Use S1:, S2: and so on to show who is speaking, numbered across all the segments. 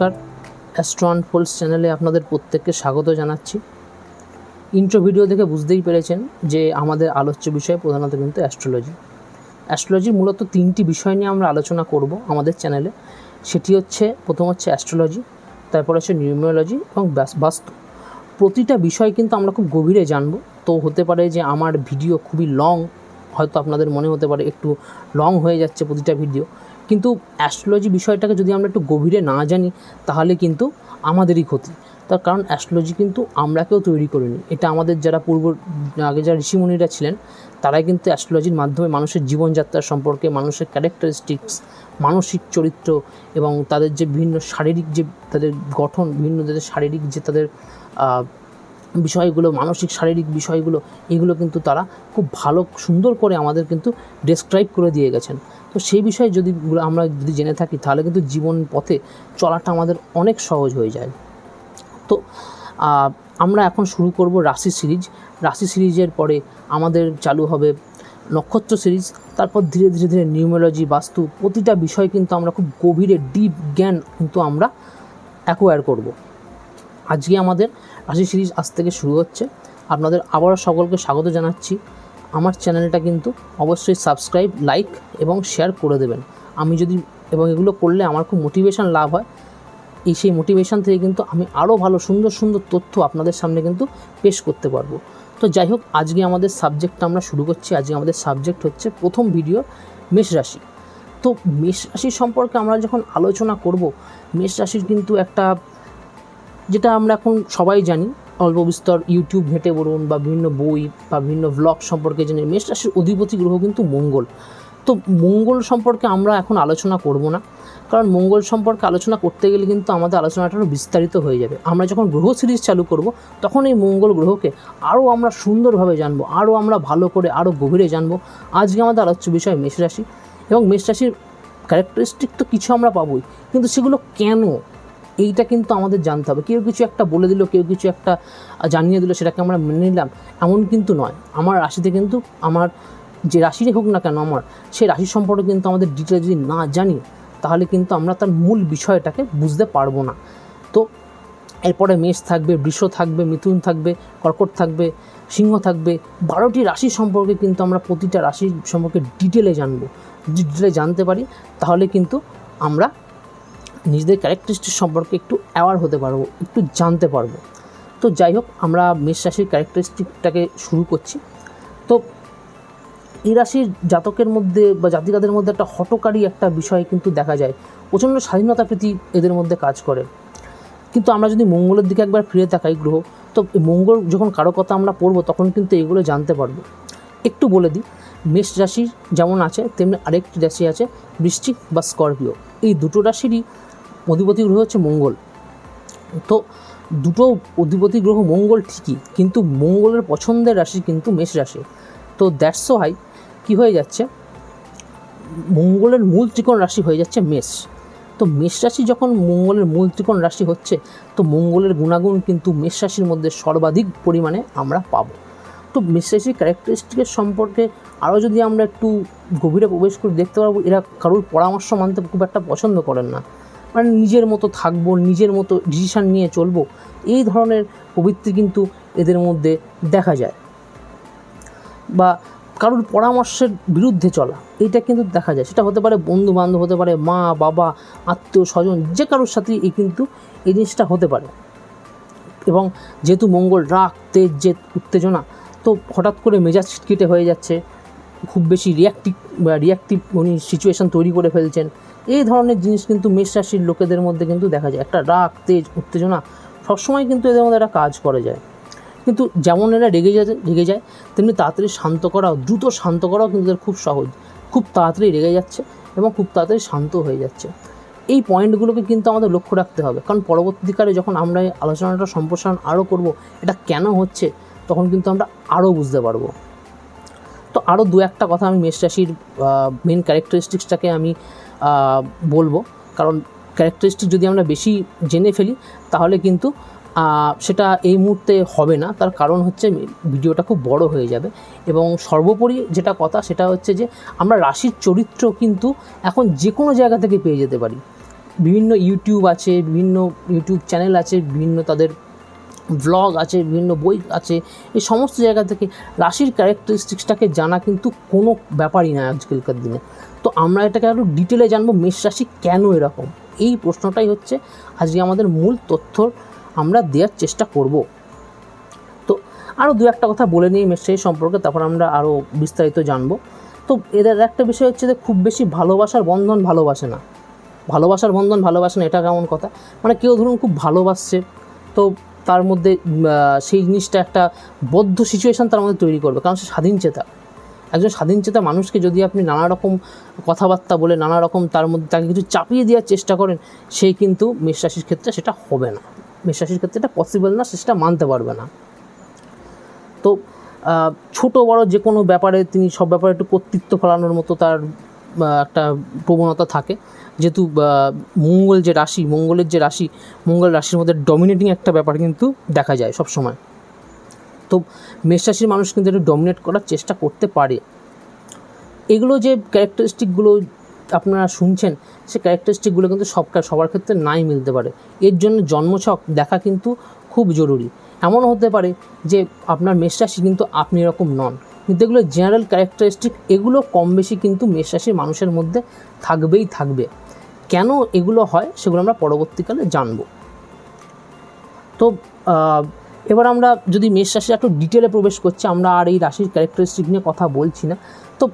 S1: নমস্কার। অ্যাস্ট্রন ফোলস চ্যানেলে আপনাদের প্রত্যেককে স্বাগত জানাচ্ছি। ইন্ট্রো ভিডিও দেখে বুঝতেই পেরেছেন যে আমাদের আলোচ্য বিষয় প্রধানত কিন্তু অ্যাস্ট্রোলজি অ্যাস্ট্রোলজির মূলত তিনটি বিষয় নিয়ে আমরা আলোচনা করব আমাদের চ্যানেলে সেটি হচ্ছে, প্রথম হচ্ছে অ্যাস্ট্রোলজি তারপর হচ্ছে নিউমিওলজি এবং বাস- বাস্তু। প্রতিটা বিষয় কিন্তু আমরা খুব গভীরে জানব। তো হতে পারে যে আমার ভিডিও খুবই লং হয়তো আপনাদের মনে হতে পারে একটু লং হয়ে যাচ্ছে প্রতিটা ভিডিও কিন্তু অ্যাস্ট্রোলজি বিষয়টাকে যদি আমরা একটু গভীরে না জানি, তাহলে কিন্তু আমাদেরই ক্ষতি। তার কারণ অ্যাস্ট্রোলজি কিন্তু আমরা কেউ তৈরি করিনি এটা আমাদের যারা পূর্ব, আগে যারা ঋষিমুনিরা ছিলেন, তারাই কিন্তু অ্যাস্ট্রোলজির মাধ্যমে মানুষের জীবনযাত্রা সম্পর্কে, মানুষের ক্যারেক্টারিস্টিক্স মানসিক চরিত্র এবং তাদের যে বিভিন্ন শারীরিক যে তাদের গঠন, বিভিন্ন তাদের শারীরিক যে তাদের বিষয়গুলো, মানসিক, শারীরিক বিষয়গুলো, এগুলো কিন্তু তারা খুব ভালো, সুন্দর করে আমাদের কিন্তু ডেসক্রাইব করে দিয়ে গেছেন। তো সেই বিষয়ে যদি আমরা যদি জেনে থাকি, তাহলে কিন্তু জীবন পথে চলাটা আমাদের অনেক সহজ হয়ে যায়। তো আমরা এখন শুরু করব রাশি সিরিজ। রাশি সিরিজের পরে আমাদের চালু হবে নক্ষত্র সিরিজ। তারপর ধীরে ধীরে ধীরে নিউমোলজি, বাস্তু প্রতিটা বিষয় কিন্তু আমরা খুব গভীরে ডিপ জ্ঞান কিন্তু আমরা অ্যাকোয়ার করব। আজকে আমাদের রাশি সিরিজ আজ থেকে শুরু হচ্ছে। আপনাদের আবারও সকলকে স্বাগত জানাচ্ছি। আমার চ্যানেলটা কিন্তু অবশ্যই সাবস্ক্রাইব, লাইক এবং শেয়ার করে দেবেন। আমি যদি এবং এগুলো করলে আমার খুব মোটিভেশন লাভ হয়। এই সেই মোটিভেশন থেকে কিন্তু আমি আরও ভালো, সুন্দর সুন্দর তথ্য আপনাদের সামনে কিন্তু পেশ করতে পারব। তো যাই হোক, আজকে আমাদের সাবজেক্টটা আমরা শুরু করছি। আজকে আমাদের সাবজেক্ট হচ্ছে প্রথম ভিডিও, মেষ রাশি। তো মেষ রাশি সম্পর্কে আমরা যখন আলোচনা করব, মেষ রাশির কিন্তু একটা যেটা আমরা এখন সবাই জানি, অল্প বিস্তর ইউটিউব ঘেঁটে বলুন বা বিভিন্ন বই বা বিভিন্ন ব্লগ সম্পর্কে জেনে মেষ রাশির অধিপতি গ্রহ কিন্তু মঙ্গল। তো মঙ্গল সম্পর্কে আমরা এখন আলোচনা করব না, কারণ মঙ্গল সম্পর্কে আলোচনা করতে গেলে কিন্তু আমাদের আলোচনাটা আরও বিস্তারিত হয়ে যাবে। আমরা যখন গ্রহ সিরিজ চালু করব, তখন এই মঙ্গল গ্রহকে আরও আমরা সুন্দরভাবে জানব আরও আমরা ভালো করে আরও গভীরে জানব। আজকে আমাদের আলোচ্য বিষয় মেষ রাশি এবং মেষ রাশির ক্যারেক্টারিস্টিক তো কিছু আমরা পাবোই, কিন্তু সেগুলো কেন? এইটা কিন্তু আমাদের জানতে হবে। কেউ কিছু একটা বলে দিল, কেউ কিছু একটা জানিয়ে দিল, সেটাকে আমরা মেনে নিলাম। এমন কিন্তু নয়। আমার রাশিতে কিন্তু আমার যে রাশিরই হোক না কেন আমার সেই রাশি সম্পর্কে কিন্তু আমাদের ডিটেল যদি না জানি, তাহলে কিন্তু আমরা তার মূল বিষয়টাকে বুঝতে পারব না। তো এরপরে মেষ থাকবে, বৃষ থাকবে, মিথুন থাকবে, কর্কট থাকবে, সিংহ থাকবে, বারোটি রাশি সম্পর্কে কিন্তু আমরা প্রতিটা রাশি সম্পর্কে ডিটেলে জানব। ডিটেলে জানতে পারি, তাহলে কিন্তু আমরা নিজেদের ক্যারেক্টারিস্টিক সম্পর্কে একটু অ্যাওয়ার হতে পারব, একটু জানতে পারব। তো যাই হোক, আমরা মেষ রাশির ক্যারেক্টারিস্টিকটাকে শুরু করছি। তো এই রাশির জাতকের মধ্যে বা জাতিকাদের মধ্যে একটা হটকারী একটা বিষয় কিন্তু দেখা যায়। প্রচণ্ড স্বাধীনতা প্রীতি এদের মধ্যে কাজ করে। কিন্তু আমরা যদি মঙ্গলের দিকে একবার ফিরে তাকাই গ্রহ, তো মঙ্গল যখন কারও কথা আমরা পড়ব, তখন কিন্তু এগুলো জানতে পারব। একটু বলে দিই, মেষ রাশি যেমন আছে, তেমনি আরেকটি রাশি আছে, বৃশ্চিক বা স্করপিও। এই দুটো রাশিরই অধিপতি গ্রহ হচ্ছে মঙ্গল। তো দুটো অধিপতি গ্রহ মঙ্গল ঠিকই, কিন্তু মঙ্গলের পছন্দের রাশি কিন্তু মেষ রাশি। তো দ্যাটস হাই কী হয়ে যাচ্ছে? মঙ্গলের মূল ত্রিকোণ রাশি হয়ে যাচ্ছে মেষ। তো মেষ রাশি যখন মঙ্গলের মূল ত্রিকোণ রাশি হচ্ছে, তো মঙ্গলের গুণাগুণ কিন্তু মেষ রাশির মধ্যে সর্বাধিক পরিমাণে আমরা পাবো। তো মেষ রাশির ক্যারেক্টারিস্টিকের সম্পর্কে আরও যদি আমরা একটু গভীরে প্রবেশ করে দেখতে পারব, এরা কারোর পরামর্শ মানতে খুব একটা পছন্দ করেন না। মানে নিজের মতো থাকব, নিজের মতো ডিসিশান নিয়ে চলবো, এই ধরনের প্রবৃত্তি কিন্তু এদের মধ্যে দেখা যায়। বা কারোর পরামর্শের বিরুদ্ধে চলা, এটা কিন্তু দেখা যায়। সেটা হতে পারে বন্ধু বান্ধব হতে পারে মা, বাবা, আত্মীয়, স্বজন, যে কারোর সাথে এই কিন্তু এই জিনিসটা হতে পারে। এবং যেহেতু মঙ্গল রাগ, তেজ যে উত্তেজনা, তো হঠাৎ করে মেজাজ ছিটকিটে হয়ে যাচ্ছে, খুব বেশি রিয়াক্টিভ রিয়াক্টিভ উনি সিচুয়েশান তৈরি করে ফেলছেন। এই ধরনের জিনিস কিন্তু মেষ রাশির লোকেদের মধ্যে কিন্তু দেখা যায়। একটা রাগ, তেজ, উত্তেজনা সবসময় কিন্তু এদের মধ্যে একটা কাজ করে যায়। কিন্তু যেমন এরা রেগে যায় রেগে যায়, তেমনি তাড়াতাড়ি শান্ত করাও, দ্রুত শান্ত করাও কিন্তু খুব সহজ। খুব তাড়াতাড়ি রেগে যাচ্ছে এবং খুব তাড়াতাড়ি শান্ত হয়ে যাচ্ছে। এই পয়েন্টগুলোকে কিন্তু আমাদের লক্ষ্য রাখতে হবে। কারণ পরবর্তীকালে যখন আমরা এই আলোচনাটা, সম্প্রসারণ আরও করব, এটা কেন হচ্ছে, তখন কিন্তু আমরা আরও বুঝতে পারব। তো আরও দু একটা কথা আমি মেষ রাশির মেন ক্যারেক্টারিস্টিক্সটাকে আমি বলব। কারণ ক্যারেক্টারিস্টিক যদি আমরা বেশি জেনে ফেলি, তাহলে কিন্তু সেটা এই মুহূর্তে হবে না। তার কারণ হচ্ছে ভিডিওটা খুব বড় হয়ে যাবে। এবং সর্বোপরি যেটা কথা, সেটা হচ্ছে যে, আমরা রাশির চরিত্র কিন্তু এখন যে কোনো জায়গা থেকে পেয়ে যেতে পারি। বিভিন্ন ইউটিউব আছে, বিভিন্ন ইউটিউব চ্যানেল আছে, বিভিন্ন তাদের ব্লগ আছে, বিভিন্ন বই আছে। এই সমস্ত জায়গা থেকে রাশির ক্যারেক্টারিস্টিক্সটাকে জানা কিন্তু কোনো ব্যাপারই নয় আজকালকার দিনে। তো আমরা এটাকে আরও ডিটেলে জানব মেষ রাশি কেন এরকম? এই প্রশ্নটাই হচ্ছে আজকে আমাদের মূল তথ্য আমরা দেওয়ার চেষ্টা করব। তো আরও দু একটা কথা বলে নিই মেষ রাশি সম্পর্কে, তারপর আমরা আরও বিস্তারিত জানব। তো এদের একটা বিষয় হচ্ছে যে খুব বেশি ভালোবাসার বন্ধন ভালোবাসে না। ভালোবাসার বন্ধন ভালোবাসে না, এটা কেমন কথা? মানে কেউ ধরুন খুব ভালোবাসছে, তো তার মধ্যে সেই জিনিসটা একটা বদ্ধ সিচুয়েশান তার মধ্যে তৈরি করবে, কারণ সে স্বাধীন চেতা। একজন স্বাধীন চেতা মানুষকে যদি আপনি নানা রকম কথাবার্তা বলে নানা রকম তার মধ্যে তাকে কিছু চাপিয়ে দেওয়ার চেষ্টা করেন সেই কিন্তু মেষ রাশির ক্ষেত্রে সেটা হবে না। মেষ রাশির ক্ষেত্রে এটা পসিবল না সেটা মানতে পারবে না। তো ছোট, বড় যে কোনো ব্যাপারে তিনি সব ব্যাপারে একটু কর্তৃত্ব ফলানোর মতো তার একটা প্রবণতা থাকে। যেহেতু মঙ্গল যে রাশি, মঙ্গলের যে রাশি, মঙ্গল রাশির মধ্যে ডমিনেটিং একটা ব্যাপার কিন্তু দেখা যায় সব সময় তো মেষ রাশির মানুষ কিন্তু একটু ডমিনেট করার চেষ্টা করতে পারে। এগুলো যে ক্যারেক্টারিস্টিকগুলো আপনারা শুনছেন, সে ক্যারেক্টারিস্টিকগুলো কিন্তু সব সবার ক্ষেত্রে নাই মিলতে পারে। এর জন্য জন্মছক দেখা কিন্তু খুব জরুরি। এমন হতে পারে যে আপনার মেষ রাশি কিন্তু আপনি এরকম নন। কিন্তু এগুলো জেনারেল ক্যারেক্টারিস্টিক এগুলো কম বেশি কিন্তু মেষ রাশির মানুষের মধ্যে থাকবেই থাকবে। কেন এগুলো হয় সেগুলো আমরা পরবর্তীকালে জানব। তো এবার আমরা যদি মেষ রাশি একটু ডিটেলে প্রবেশ করছি, আমরা আর এই রাশির ক্যারেক্টারিস্টিক নিয়ে কথা বলছি না। তো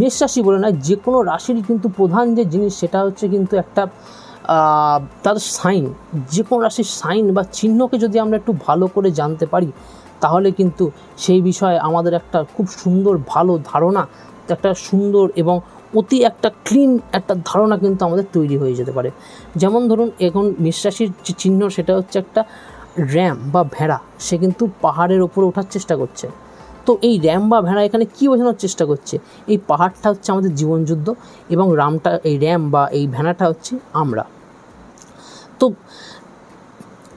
S1: মেষ রাশি বলে না যে কোনো রাশিরই কিন্তু প্রধান যে জিনিস সেটা হচ্ছে কিন্তু একটা তার সাইন যে কোনো রাশির সাইন বা চিহ্নকে যদি আমরা একটু ভালো করে জানতে পারি, তাহলে কিন্তু সেই বিষয়ে আমাদের একটা খুব সুন্দর ভালো ধারণা, একটা সুন্দর এবং অতি একটা ক্লিন একটা ধারণা কিন্তু আমাদের তৈরি হয়ে যেতে পারে। যেমন ধরুন, এখন নিঃশ্বাসীর যে চিহ্ন সেটা হচ্ছে একটা র্যাম বা ভেড়া, সে কিন্তু পাহাড়ের ওপরে ওঠার চেষ্টা করছে। তো এই র্যাম বা ভেড়া এখানে কী বোঝানোর চেষ্টা করছে? এই পাহাড়টা হচ্ছে আমাদের জীবনযুদ্ধ এবং রামটা, এই র্যাম বা এই ভেড়াটা হচ্ছে আমরা। তো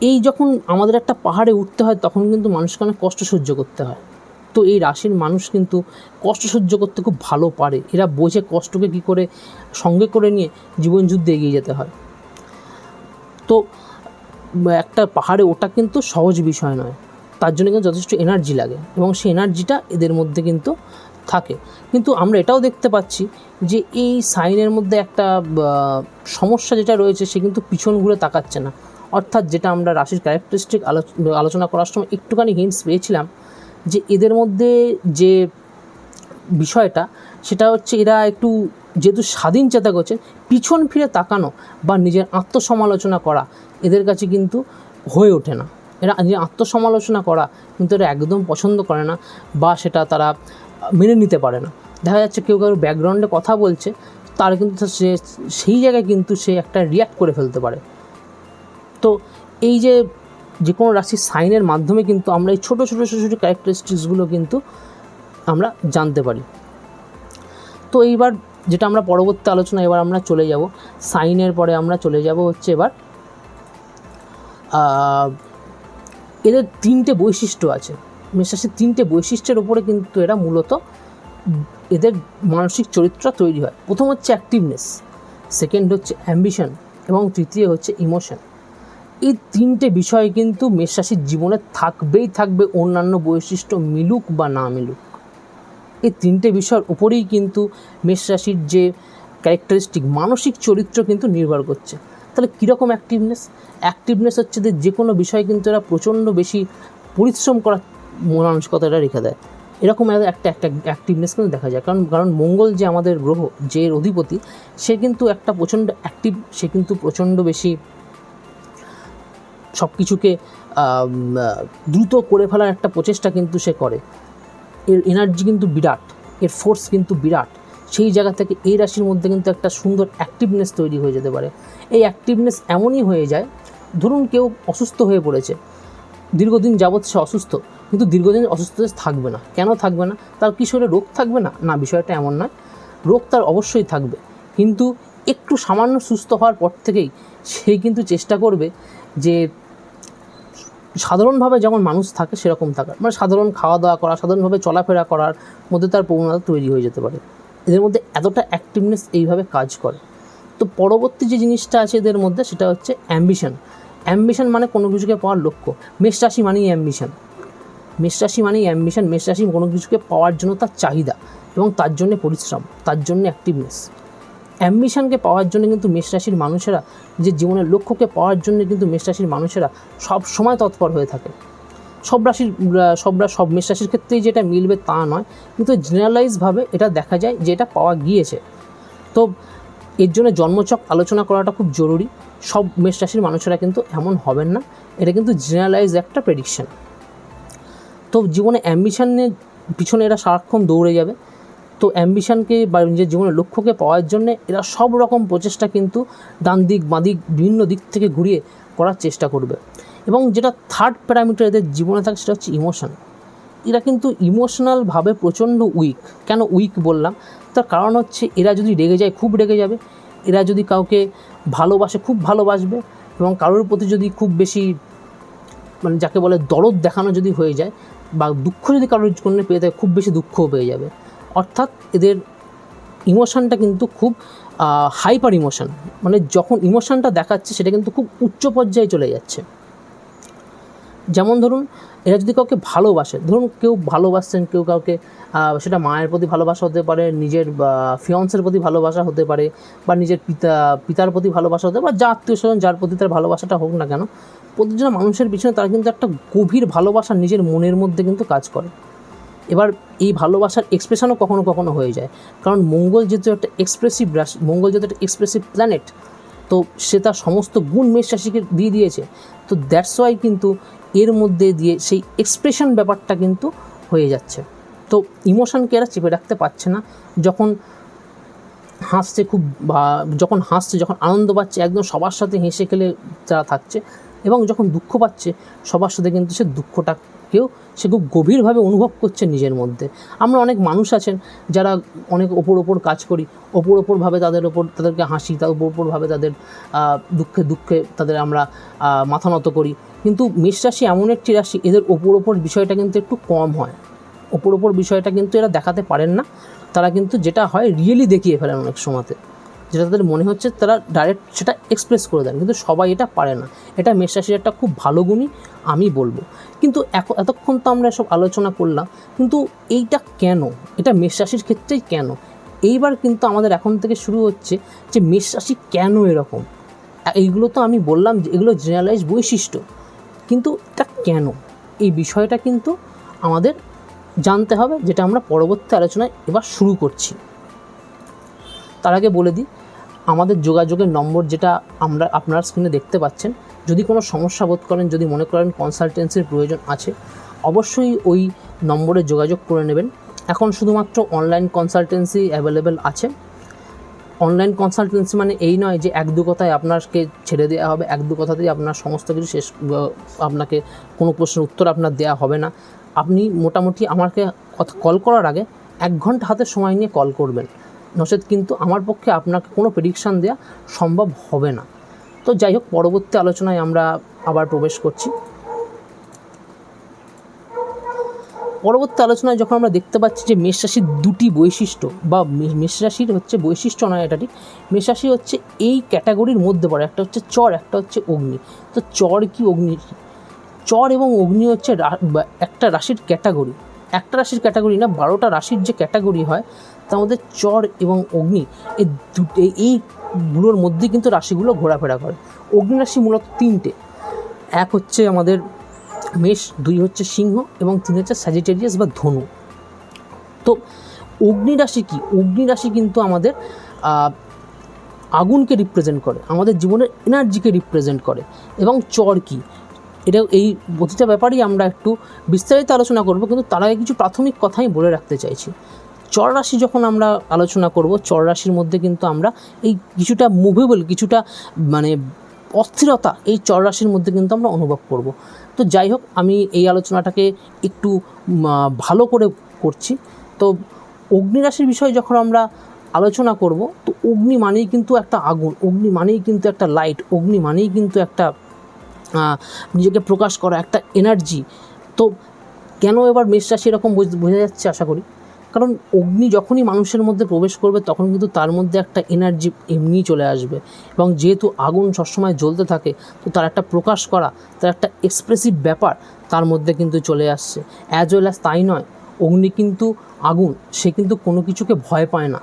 S1: এই যখন আমাদের একটা পাহাড়ে উঠতে হয়, তখন কিন্তু মানুষকে অনেক কষ্ট সহ্য করতে হয়। তো এই রাশির মানুষ কিন্তু কষ্ট সহ্য করতে খুব ভালো পারে। এরা বোঝে কষ্টকে কী করে সঙ্গে করে নিয়ে জীবনযুদ্ধে এগিয়ে যেতে হয়। তো একটা পাহাড়ে ওটা কিন্তু সহজ বিষয় নয়। তার জন্য কিন্তু যথেষ্ট এনার্জি লাগে এবং সেই এনার্জিটা এদের মধ্যে কিন্তু থাকে। কিন্তু আমরা এটাও দেখতে পাচ্ছি যে এই সাইনের মধ্যে একটা সমস্যা যেটা রয়েছে সে কিন্তু পিছন ঘুরে তাকাচ্ছে না। অর্থাৎ যেটা আমরা রাশির ক্যারেক্টারিস্টিক আলোচনা করার সময় একটুখানি হিন্টস পেয়েছিলাম যে এদের মধ্যে যে বিষয়টা সেটা হচ্ছে এরা একটু যেহেতু স্বাধীন চেতা করছে পিছন ফিরে তাকানো বা নিজের আত্মসমালোচনা করা এদের কাছে কিন্তু হয়ে ওঠে না। এরা নিজের আত্মসমালোচনা করা কিন্তু এরা একদম পছন্দ করে না বা সেটা তারা মেনে নিতে পারে না। দেখা যাচ্ছে কেউ কারও ব্যাকগ্রাউন্ডে কথা বলছে, তার কিন্তু সে সেই জায়গায় কিন্তু সে একটা রিয়াক্ট করে ফেলতে পারে। তো এই যে যে কোনো রাশির সাইনের মাধ্যমে কিন্তু আমরা এই ছোটো ছোটো ছোটো ছোটো ক্যারেক্টারিস্টিক্সগুলো কিন্তু আমরা জানতে পারি। তো এইবার যেটা আমরা পরবর্তী আলোচনা এবার আমরা চলে যাব সাইনের পরে আমরা চলে যাব হচ্ছে এবার এদের তিনটে বৈশিষ্ট্য আছে। মেষরাশির তিনটে বৈশিষ্ট্যের ওপরে কিন্তু এরা মূলত এদের মানসিক চরিত্র তৈরি হয়। প্রথম হচ্ছে অ্যাক্টিভনেস সেকেন্ড হচ্ছে অ্যাম্বিশন এবং তৃতীয় হচ্ছে ইমোশন এই তিনটে বিষয় কিন্তু মেষরাশির জীবনে থাকবেই থাকবে, অন্যান্য বৈশিষ্ট্য মিলুক বা না মিলুক। এই তিনটে বিষয়ের উপরেই কিন্তু মেষ রাশির যে ক্যারেক্টারিস্টিক মানসিক চরিত্র কিন্তু নির্ভর করছে। তাহলে কীরকম অ্যাক্টিভনেস অ্যাক্টিভনেস হচ্ছে যে যে কোনো বিষয়ে কিন্তু এরা প্রচণ্ড বেশি পরিশ্রম করার মানসিকতাটা রেখে দেয়। এরকম একটা একটা অ্যাক্টিভনেস কিন্তু দেখা যায়। কারণ কারণ মঙ্গল যে আমাদের গ্রহ, যে অধিপতি, সে কিন্তু একটা প্রচণ্ড অ্যাক্টিভ সে কিন্তু প্রচণ্ড বেশি সব কিছুকে দ্রুত করে ফেলার একটা প্রচেষ্টা কিন্তু সে করে। এর এনার্জি কিন্তু বিরাট, এর ফোর্স কিন্তু বিরাট। সেই জায়গা থেকে এই রাশির মধ্যে কিন্তু একটা সুন্দর অ্যাক্টিভনেস তৈরি হয়ে যেতে পারে। এই অ্যাক্টিভনেস এমনই হয়ে যায়, ধরুন কেউ অসুস্থ হয়ে পড়েছে, দীর্ঘদিন যাবৎ সে অসুস্থ, কিন্তু দীর্ঘদিন অসুস্থ থাকবে না। কেন থাকবে না? তার কি শরীরে রোগ থাকবে না? না, বিষয়টা এমন নয়। রোগ তার অবশ্যই থাকবে, কিন্তু একটু সামান্য সুস্থ হওয়ার পর থেকেই সে কিন্তু চেষ্টা করবে যে সাধারণভাবে যেমন মানুষ থাকে সেরকম থাকার মানে সাধারণ খাওয়া দাওয়া করা, সাধারণভাবে চলাফেরা করার মধ্যে তার প্রবণতা তৈরি হয়ে যেতে পারে। এদের মধ্যে এতটা অ্যাক্টিভনেস এইভাবে কাজ করে। তো পরবর্তী যে জিনিসটা আছে এদের মধ্যে সেটা হচ্ছে অ্যাম্বিশন অ্যাম্বিশন মানে কোনো কিছুকে পাওয়ার লক্ষ্য। মেষ রাশি মানেই অ্যাম্বিশন মেষ রাশি মানেই অ্যাম্বিশন মেষ রাশি কোনো কিছুকে পাওয়ার জন্য তার চাহিদা এবং তার জন্য পরিশ্রম, তার জন্য অ্যাক্টিভনেস অ্যাম্বিশনকে পাওয়ার জন্য কিন্তু মেষ রাশির মানুষেরা, যে জীবনের লক্ষ্যকে পাওয়ার জন্য কিন্তু মেষ রাশির মানুষেরা সব সময় তৎপর হয়ে থাকে। সব রাশির সব সব মেষ রাশির ক্ষেত্রেই যেটা মিলবে তা নয়। কিন্তু জেনারেলাইজভাবে এটা দেখা যায় যে এটা পাওয়া গিয়েছে। তো এর জন্য জন্মচক আলোচনা করাটা খুব জরুরি। সব মেষ রাশির মানুষেরা কিন্তু এমন হবেন না। এটা কিন্তু জেনারেলাইজ একটা প্রেডিকশন তো জীবনে অ্যাম্বিশানের পিছনে এরা সারাক্ষণ দৌড়ে যাবে। তো অ্যাম্বিশনকে বা নিজের জীবনের লক্ষ্যকে পাওয়ার জন্য এরা সব রকম প্রচেষ্টা কিন্তু ডান দিক, বাঁ দিক, বিভিন্ন দিক থেকে ঘুরিয়ে করার চেষ্টা করবে। এবং যেটা থার্ড প্যারামিটার এদের জীবনে থাকে সেটা হচ্ছে ইমোশন এরা কিন্তু ইমোশনালভাবে প্রচণ্ড উইক কেন উইক বললাম? তার কারণ হচ্ছে এরা যদি রেগে যায়, খুব রেগে যাবে। এরা যদি কাউকে ভালোবাসে, খুব ভালোবাসবে এবং কারোর প্রতি যদি খুব বেশি মানে যাকে বলে দরদ দেখানো যদি হয়ে যায় বা দুঃখ যদি কারোর জন্য পেয়ে থাকে, খুব বেশি দুঃখও পেয়ে যাবে। অর্থাৎ এদের ইমোশানটা কিন্তু খুব হাইপার ইমোশান মানে যখন ইমোশানটা দেখাচ্ছে, সেটা কিন্তু খুব উচ্চ পর্যায়ে চলে যাচ্ছে। যেমন ধরুন, এরা যদি কাউকে ভালোবাসে, ধরুন কেউ ভালোবাসছেন, কেউ কাউকে সেটা মায়ের প্রতি ভালোবাসা হতে পারে, নিজের ফিয়ন্সের প্রতি ভালোবাসা হতে পারে, বা নিজের পিতা, পিতার প্রতি ভালোবাসা হতে পারে, বা যা আত্মীয় স্বজন যার প্রতি তার ভালোবাসাটা হোক না কেন প্রতিজন মানুষের পিছনে তারা কিন্তু একটা গভীর ভালোবাসা নিজের মনের মধ্যে কিন্তু কাজ করে। এবার এই ভালোবাসার এক্সপ্রেশনও কখনো কখনো হয়ে যায়। কারণ মঙ্গল যেহেতু একটা এক্সপ্রেসিভ রাশি, মঙ্গল যেহেতু একটা এক্সপ্রেসিভ প্ল্যানেট তো সে তার সমস্ত গুণ মেষ রাশিকে দিয়ে দিয়েছে। তো দ্যাটস ওয়াই কিন্তু এর মধ্যে দিয়ে সেই এক্সপ্রেশন ব্যাপারটা কিন্তু হয়ে যাচ্ছে। তো ইমোশনকে এরা চেপে রাখতে পারছে না। যখন হাসছে খুব যখন হাসছে, যখন আনন্দ পাচ্ছে, একদম সবার সাথে হেসে খেলে যারা থাকছে। এবং যখন দুঃখ পাচ্ছে, সবার সাথে কিন্তু সে দুঃখটাকেও সে খুব গভীরভাবে অনুভব করছে নিজের মধ্যে। আমরা অনেক মানুষ আছেন যারা অনেক ওপর ওপর কাজ করি, ওপর ওপরভাবে তাদের ওপর, তাদেরকে হাসি, তার ওপর ওপরভাবে তাদের দুঃখে দুঃখে তাদের আমরা মাথা নত করি। কিন্তু মেষ রাশি এমন একটি রাশি, এদের ওপর ওপর বিষয়টা কিন্তু একটু কম হয়। ওপর ওপর বিষয়টা কিন্তু এরা দেখাতে পারেন না। তারা কিন্তু যেটা হয় রিয়েলি দেখিয়ে ফেলেন অনেক সময়তে। যেটা তাদের মনে হচ্ছে তারা ডাইরেক্ট সেটা এক্সপ্রেস করে দেন, কিন্তু সবাই এটা পারে না। এটা মেষ রাশির একটা খুব ভালো গুণই আমি বলব। কিন্তু এতক্ষণ তো আমরা সব আলোচনা করলাম, কিন্তু এইটা কেন? এটা মেষ রাশির ক্ষেত্রেই কেন? এইবার কিন্তু আমাদের এখন থেকে শুরু হচ্ছে যে মেষ রাশি কেন এরকম? এইগুলো তো আমি বললাম যে এগুলো জেনারেলাইজ বৈশিষ্ট্য। কিন্তু এটা কেন? এই বিষয়টা কিন্তু আমাদের জানতে হবে, যেটা আমরা পরবর্তী আলোচনায় এবার শুরু করছি। তার আগে বলে দিই আমাদের যোগাযোগের নম্বর যেটা আমরা আপনার স্ক্রিনে দেখতে পাচ্ছেন। যদি কোনো সমস্যা বোধ করেন, যদি মনে করেন কনসালটেন্সির প্রয়োজন আছে, অবশ্যই ওই নম্বরে যোগাযোগ করে নেবেন। এখন শুধুমাত্র অনলাইন কনসালটেন্সি অ্যাভেলেবেল আছে। অনলাইন কনসালটেন্সি মানে এই নয় যে এক দু কথায় আপনাকে ছেড়ে দেওয়া হবে, এক দু কথাতেই আপনার সমস্ত কিছু শেষ আপনাকে কোনো প্রশ্নের উত্তর আপনার দেওয়া হবে না। আপনি মোটামুটি আমাকে কল করার আগে এক ঘণ্টা হাতে সময় নিয়ে কল করবেন। নচেত কিন্তু আমার পক্ষে আপনাকে কোনো প্রেডিকশান দেওয়া সম্ভব হবে না। তো যাই হোক, পরবর্তী আলোচনায় আমরা আবার প্রবেশ করছি। পরবর্তী আলোচনায় যখন আমরা দেখতে পাচ্ছি যে মেষ রাশির দুটি বৈশিষ্ট্য, বা মেষ রাশির হচ্ছে বৈশিষ্ট্য নয় এটা ঠিক, মেষ রাশি হচ্ছে এই ক্যাটাগরির মধ্যে পড়ে, একটা হচ্ছে চর, একটা হচ্ছে অগ্নি। তো চর কি অগ্নি? চর এবং অগ্নি হচ্ছে একটা রাশির ক্যাটাগরি একটা রাশির ক্যাটাগরি না, বারোটা রাশির যে ক্যাটাগরি হয় তার মধ্যে চর এবং অগ্নি, এই দুটো এইগুলোর মধ্যে কিন্তু রাশিগুলো ঘোরাফেরা করে। অগ্নি রাশি মূলত তিনটে। এক হচ্ছে আমাদের মেষ, দুই হচ্ছে সিংহ এবং তিন হচ্ছে স্যাজিটেরিয়াস বা ধনু। তো অগ্নি রাশি কি? অগ্নি রাশি কিন্তু আমাদের আগুনকে রিপ্রেজেন্ট করে, আমাদের জীবনের এনার্জিকে রিপ্রেজেন্ট করে। এবং চর কি? এটা এই প্রতিটা ব্যাপারেই আমরা একটু বিস্তারিত আলোচনা করব, কিন্তু তার আগে কিছু প্রাথমিক কথাই বলে রাখতে চাইছি। চর রাশি যখন আমরা আলোচনা করব চর রাশির মধ্যে কিন্তু আমরা এই কিছুটা মুভেবল কিছুটা মানে অস্থিরতা এই চর রাশির মধ্যে কিন্তু আমরা অনুভব করব। তো যাই হোক, আমি এই আলোচনাটাকে একটু ভালো করে করছি। তো অগ্নিরাশির বিষয়ে যখন আমরা আলোচনা করব, তো অগ্নি মানেই কিন্তু একটা আগুন, অগ্নি মানেই কিন্তু একটা লাইট অগ্নি মানেই কিন্তু একটা নিজেকে প্রকাশ করা, একটা এনার্জি তো কেন এবার মেষ রাশি এরকম বোঝা যাচ্ছে আশা করি? কারণ অগ্নি যখনই মানুষের মধ্যে প্রবেশ করবে, তখন কিন্তু তার মধ্যে একটা এনার্জি এমনি চলে আসবে। এবং যেহেতু আগুন সবসময় জ্বলতে থাকে, তো তার একটা প্রকাশ করা, তার একটা এক্সপ্রেসিভ ব্যাপার তার মধ্যে কিন্তু চলে আসছে। অ্যাজ ওয়েল অ্যাজ তাই নয়, অগ্নি কিন্তু আগুন, সে কিন্তু কোনো কিছুকে ভয় পায় না।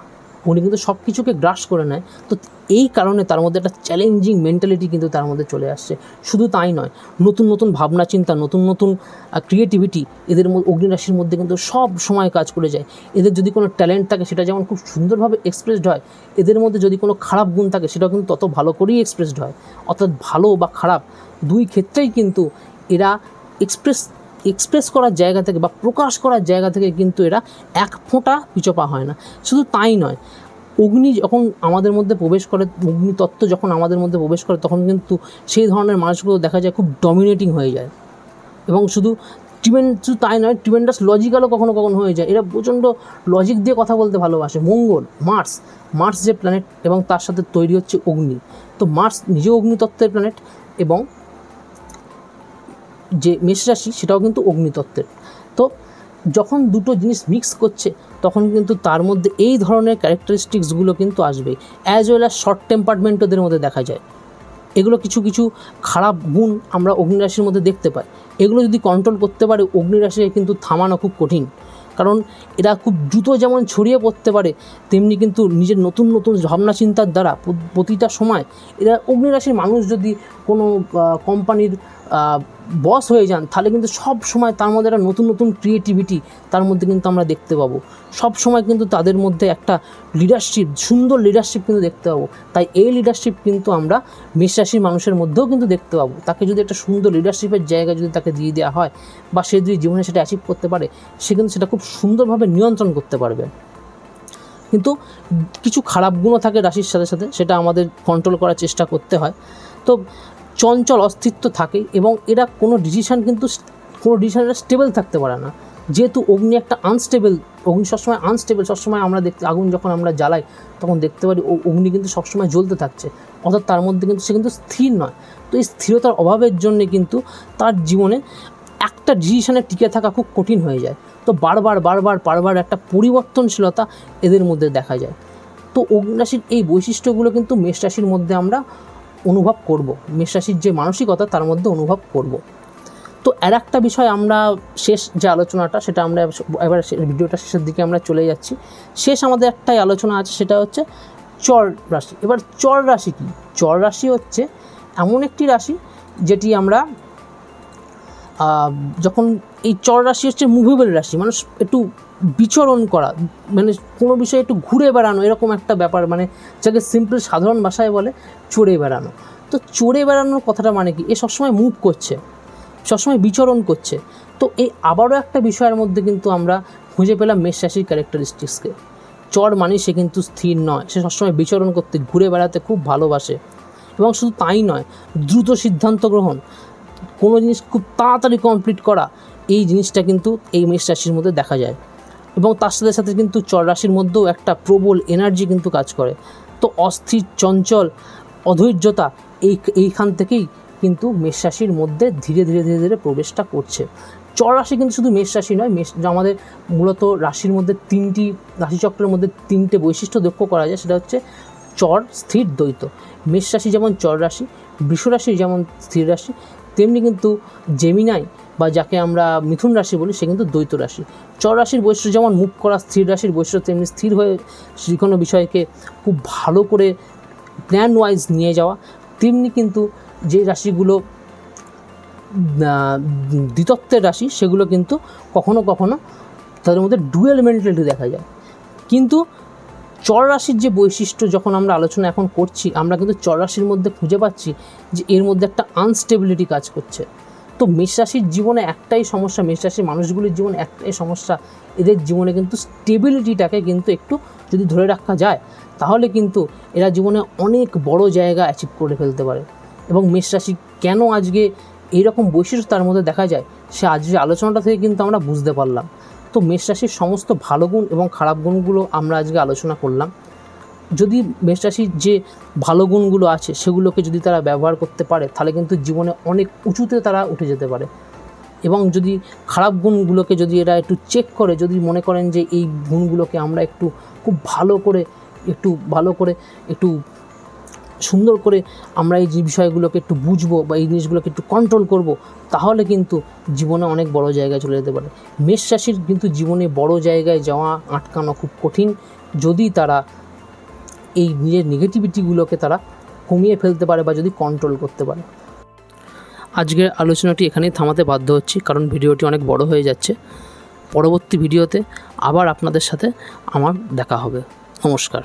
S1: উনি কিন্তু সব কিছুকে গ্রাস করে নেয়। তো এই কারণে তার মধ্যে একটা চ্যালেঞ্জিং মেন্টালিটি কিন্তু তার মধ্যে চলে আসছে। শুধু তাই নয়, নতুন নতুন ভাবনা, চিন্তা, নতুন নতুন ক্রিয়েটিভিটি এদের অগ্নিরাশির মধ্যে কিন্তু সব সময় কাজ করে যায়। এদের যদি কোনো ট্যালেন্ট থাকে, সেটা যেমন খুব সুন্দরভাবে এক্সপ্রেসড হয়, এদের মধ্যে যদি কোনো খারাপ গুণ থাকে, সেটাও কিন্তু তত ভালো করেই এক্সপ্রেসড হয়। অর্থাৎ ভালো বা খারাপ দুই ক্ষেত্রেই কিন্তু এরা এক্সপ্রেস এক্সপ্রেস করার জায়গা থেকে বা প্রকাশ করার জায়গা থেকে কিন্তু এরা এক ফোঁটা পিছপা হয় না। শুধু তাই নয়, অগ্নি যখন আমাদের মধ্যে প্রবেশ করে, অগ্নিতত্ত্ব যখন আমাদের মধ্যে প্রবেশ করে, তখন কিন্তু সেই ধরনের মানুষগুলো দেখা যায় খুব ডমিনেটিং হয়ে যায়। এবং শুধু ট্রিমেন শুধু তাই নয় ট্রিমেন্ডাস লজিক্যালও কখনো কখনো হয়ে যায়। এরা প্রচণ্ড লজিক দিয়ে কথা বলতে ভালোবাসে। মঙ্গল মার্স মার্স যে প্ল্যানেট এবং তার সাথে তৈরি হচ্ছে অগ্নি। তো মার্স নিজেও অগ্নিতত্ত্বের প্ল্যানেট এবং যে মেষ রাশি সেটাও কিন্তু অগ্নিতত্ত্বের। তো যখন দুটো জিনিস মিক্স করছে, তখন কিন্তু তার মধ্যে এই ধরনের ক্যারেক্টারিস্টিক্সগুলো কিন্তু আসবে। As well as short temperament ওদের মধ্যে দেখা যায়। এগুলো কিছু কিছু খারাপ গুণ আমরা অগ্নিরাশির মধ্যে দেখতে পাই। এগুলো যদি কন্ট্রোল করতে পারে, অগ্নিরাশিকে কিন্তু থামানো খুব কঠিন। কারণ এরা খুব দ্রুত যেমন ছড়িয়ে পড়তে পারে, তেমনি কিন্তু নিজের নতুন নতুন ভাবনা চিন্তার দ্বারা প্রতিটা সময় এরা অগ্নিরাশির মানুষ যদি কোনো কোম্পানির বস হয়ে যান, তাহলে কিন্তু সব সময় তার মধ্যে একটা নতুন নতুন ক্রিয়েটিভিটি তার মধ্যে কিন্তু আমরা দেখতে পাবো। সব সময় কিন্তু তাদের মধ্যে একটা লিডারশিপ সুন্দর লিডারশিপ কিন্তু দেখতে পাবো। তাই এই লিডারশিপ কিন্তু আমরা মেষরাশির মানুষের মধ্যেও কিন্তু দেখতে পাবো। তাকে যদি একটা সুন্দর লিডারশিপের জায়গা যদি তাকে দিয়ে দেওয়া হয় বা সে যদি জীবনে সেটা অ্যাচিভ করতে পারে, সে কিন্তু সেটা খুব সুন্দরভাবে নিয়ন্ত্রণ করতে পারবে। কিন্তু কিছু খারাপ গুণও থাকে রাশির সাথে সাথে, সেটা আমাদের কন্ট্রোল করার চেষ্টা করতে হয়। তো চঞ্চল অস্তিত্ব থাকে এবং এরা কোনো ডিসিশান কিন্তু কোনো ডিসিশান স্টেবল থাকতে পারে না। যেহেতু অগ্নি একটা আনস্টেবল অগ্নি সবসময় আনস্টেবল সবসময় আমরা দেখতে, আগুন যখন আমরা জ্বালাই, তখন দেখতে পারি ও অগ্নি কিন্তু সবসময় জ্বলতে থাকছে। অর্থাৎ তার মধ্যে কিন্তু সে কিন্তু স্থির নয়। তো এই স্থিরতার অভাবের জন্যে কিন্তু তার জীবনে একটা ডিসিশনে টিকে থাকা খুব কঠিন হয়ে যায়। তো বারবার বারবার বারবার একটা পরিবর্তনশীলতা এদের মধ্যে দেখা যায়। তো অগ্নিরাশির এই বৈশিষ্ট্যগুলো কিন্তু মেষ রাশির মধ্যে আমরা অনুভব করব। মেষ রাশির যে মানসিকতা, তার মধ্যে অনুভব করব। তো আর একটা বিষয় আমরা শেষ যে আলোচনাটা, সেটা আমরা এবার ভিডিওটা শেষের দিকে আমরা চলে যাচ্ছি। শেষ আমাদের একটাই আলোচনা আছে, সেটা হচ্ছে চর রাশি। এবার চর রাশি কি? চর রাশি হচ্ছে এমন একটি রাশি, যেটি আমরা যখন এই চর রাশি হচ্ছে মুভেবল রাশি। মানুষ একটু বিচরণ করা মানে কোনো বিষয়ে একটু ঘুরে বেড়ানো, এরকম একটা ব্যাপার মানে যাকে সিম্পল সাধারণ ভাষায় বলে চড়ে বেড়ানো। তো চড়ে বেড়ানোর কথাটা মানে কি? এ সবসময় মুভ করছে, সবসময় বিচরণ করছে। তো এই আবারও একটা বিষয়ের মধ্যে কিন্তু আমরা খুঁজে পেলাম মেষ রাশির ক্যারেক্টারিস্টিক্সকে চর মানে সে কিন্তু স্থির নয়, সে সবসময় বিচরণ করতে, ঘুরে বেড়াতে খুব ভালোবাসে। এবং শুধু তাই নয়, দ্রুত সিদ্ধান্ত গ্রহণ, কোনো জিনিস খুব তাড়াতাড়ি কমপ্লিট করা এই জিনিসটা কিন্তু এই মেষ রাশির মধ্যে দেখা যায়। এবং তার সাথে সাথে কিন্তু চর রাশির মধ্যেও একটা প্রবল এনার্জি কিন্তু কাজ করে। তো অস্থির, চঞ্চল, অধৈর্যতা এই, এইখান থেকেই কিন্তু মেষ রাশির মধ্যে ধীরে ধীরে ধীরে ধীরে প্রবেশটা করছে। চর রাশি কিন্তু শুধু মেষ রাশি নয়, মেষ আমাদের মূলত রাশির মধ্যে তিনটি, রাশিচক্রের মধ্যে তিনটে বৈশিষ্ট্য লক্ষ্য করা যায়, সেটা হচ্ছে চর, স্থির, দ্বৈত। মেষ রাশি যেমন চর রাশি, বৃষ রাশি যেমন স্থির রাশি, তেমনি কিন্তু জেমিনাই বা যাকে আমরা মিথুন রাশি বলি, সে কিন্তু দ্বৈত রাশি। চর রাশির বৈশিষ্ট্য যেমন মুখ করা, স্থির রাশির বৈশিষ্ট্য তেমনি স্থির হয়ে যে কোনো বিষয়কে খুব ভালো করে প্ল্যান ওয়াইজ নিয়ে যাওয়া, তেমনি কিন্তু যে রাশিগুলো দ্বিতত্বের রাশি, সেগুলো কিন্তু কখনো কখনো তাদের মধ্যে ডুয়েল মেন্টালিটি দেখা যায়। কিন্তু চর রাশির যে বৈশিষ্ট্য যখন আমরা আলোচনা এখন করছি, আমরা কিন্তু চর রাশির মধ্যে খুঁজে পাচ্ছি যে এর মধ্যে একটা আনস্টেবিলিটি কাজ করছে। তো মেষ রাশির জীবনে একটাই সমস্যা মেষ রাশির মানুষগুলির জীবনে একটাই সমস্যা। এদের জীবনে কিন্তু স্টেবিলিটিটাকে কিন্তু একটু যদি ধরে রাখা যায়, তাহলে কিন্তু এরা জীবনে অনেক বড় জায়গা অ্যাচিভ করে ফেলতে পারে। এবং মেষ রাশি কেন আজকে এইরকম বৈশিষ্ট্য তার মধ্যে দেখা যায়, সে আজকের আলোচনাটা থেকে কিন্তু আমরা বুঝতে পারলাম। তো মেষ রাশির সমস্ত ভালো গুণ এবং খারাপ গুণগুলো আমরা আজকে আলোচনা করলাম। যদি মেষ রাশির যে ভালো গুণগুলো আছে সেগুলোকে যদি তারা ব্যবহার করতে পারে, তাহলে কিন্তু জীবনে অনেক উঁচুতে তারা উঠে যেতে পারে। এবং যদি খারাপ গুণগুলোকে যদি এরা একটু চেক করে, যদি মনে করেন যে এই গুণগুলোকে আমরা একটু খুব ভালো করে, একটু ভালো করে, একটু সুন্দর করে আমরা এই যে বিষয়গুলোকে একটু বুঝব বা এই জিনিসগুলোকে একটু কন্ট্রোল করব, তাহলে কিন্তু জীবনে অনেক বড় জায়গায় চলে যেতে পারে। মেষ রাশির কিন্তু জীবনে বড় জায়গায় যাওয়া, আটকানো খুব কঠিন। যদি তারা এই নিজের নেগেটিভিটিগুলোকে তারা কমিয়ে ফেলতে পারে বা যদি কন্ট্রোল করতে পারে। আজকের আলোচনাটি এখানেই থামাতে বাধ্য হচ্ছি, কারণ ভিডিওটি অনেক বড় হয়ে যাচ্ছে। পরবর্তী ভিডিওতে আবার আপনাদের সাথে আমার দেখা হবে। নমস্কার।